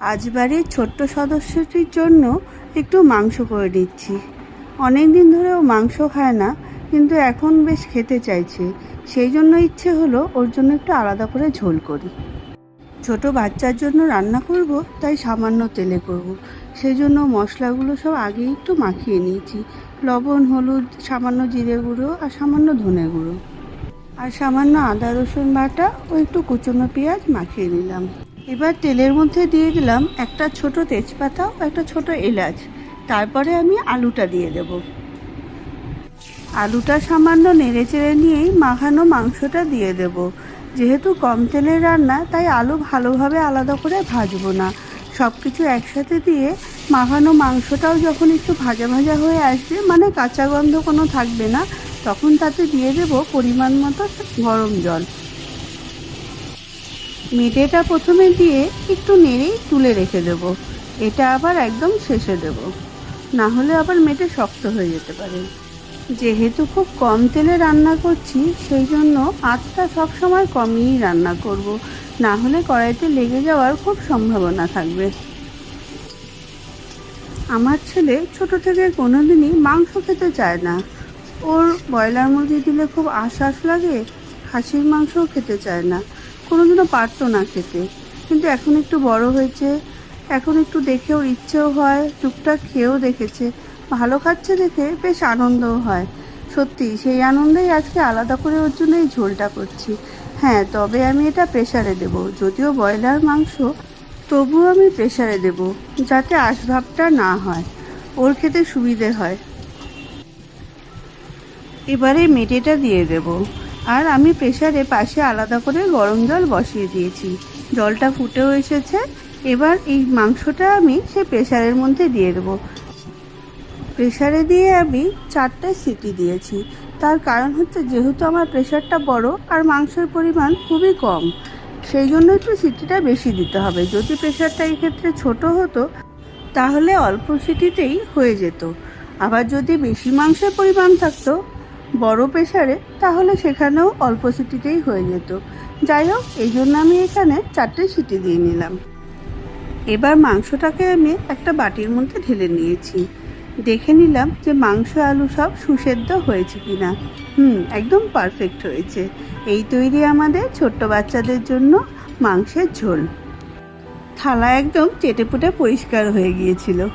আজ বাড়ির ছোট্ট সদস্যটির জন্য একটু মাংস করে দিচ্ছি অনেক দিন ধরেও মাংস খায় না, কিন্তু এখন বেশ খেতে চাইছে। সেই জন্য ইচ্ছে হলো ওর জন্য একটু আলাদা করে ঝোল করি। ছোট বাচ্চার জন্য রান্না করব, তাই সামান্য তেলে করব। সেই জন্য মশলাগুলো সব আগেই একটু মাখিয়ে নিয়েছি। লবণ, হলুদ, সামান্য জিরে গুঁড়ো আর সামান্য ধনে গুঁড়ো। আর সামান্য আদা রসুন বাটা ও একটু কুচনো পেঁয়াজ মাখিয়ে নিলাম। এবার তেলের মধ্যে দিয়ে দিলাম একটা ছোট তেজপাতা ও একটা ছোট এলাচ। তারপরে আমি আলুটা দিয়ে দেব। আলুটা সামান্য নেড়ে চেড়ে নিয়েই মাখানো মাংসটা দিয়ে দেব। যেহেতু কম তেলের রান্না, তাই আলু ভালোভাবে আলাদা করে ভাজবো না। সব কিছু একসাথে দিয়ে মাখানো মাংসটাও যখন একটু ভাজা ভাজা হয়ে আসবে মানে কাঁচা গন্ধ কোনো থাকবে না, তখন তাতে দিয়ে দেব পরিমাণ মতো গরম জল। মেটেটা প্রথমে দিয়ে একটু নেড়েই তুলে রেখে দেব। এটা আবার একদম শেষে দেব। না হলে আবার মেটে শক্ত হয়ে যেতে পারে। যেহেতু খুব কম তেলে রান্না করছি, সেই জন্য আঁচটা সবসময় কমিয়েই রান্না করব। না হলে কড়াইতে লেগে যাওয়ার খুব সম্ভাবনা থাকবে। আমার ছেলে ছোট থেকে কোনোদিনই মাংস খেতে চায় না। ওর ব্রয়লার মুরগি দিলে খুব আশ্বাস লাগে, খাসির মাংসও খেতে চায় না। কোনোদিনও পারতো না খেতে। কিন্তু এখন একটু বড় হয়েছে, এখন একটু দেখেও ইচ্ছেও হয়, টুকটাক খেয়েও দেখেছে। ভালো খাচ্ছে দেখে বেশ আনন্দও হয়। সত্যি, সেই আনন্দেই আজকে আলাদা করে ওর জন্য এই ঝোলটা করছি। হ্যাঁ তবে আমি এটা প্রেশারে দেব। যদিও ব্রয়লার মাংস, তবুও আমি প্রেশারে দেব, যাতে আসভাবটা না হয়। ওর খেতে সুবিধে হয়। এবারে মেটেটা দিয়ে দেব। আর আমি প্রেশারে পাশে আলাদা করে গরম জল বসিয়ে দিয়েছি। জলটা ফুটেও এসেছে। এবার এই মাংসটা আমি সে প্রেশারের মধ্যে দিয়ে দেবো। প্রেশারে দিয়ে আমি চারটে সিটি দিয়েছি। তার কারণ হচ্ছে যেহেতু আমার প্রেশারটা বড় আর মাংসের পরিমাণ খুবই কম, সেই জন্য একটু সিটিটা বেশি দিতে হবে। যদি প্রেশারটা ক্ষেত্রে ছোট হতো, তাহলে অল্প সিটিতেই হয়ে যেত। আবার যদি বেশি মাংসের পরিমাণ থাকতো বড় প্রেশারে তাহলে সেখানেও অল্প সিটিতেই হয়ে যেত। যাই হোক এই জন্য আমি এখানে চারটে সিটি দিয়ে নিলাম। এবার মাংসটাকে আমি একটা বাটির মধ্যে ঢেলে নিয়েছি। দেখে নিলাম যে মাংস আলু সব সুসেদ্ধ হয়েছে কিনা। হুম, একদম পারফেক্ট হয়েছে। এই তৈরি আমাদের ছোট্ট বাচ্চাদের জন্য মাংসের ঝোল। থালা একদম চেটেপুটে পরিষ্কার হয়ে গিয়েছিল।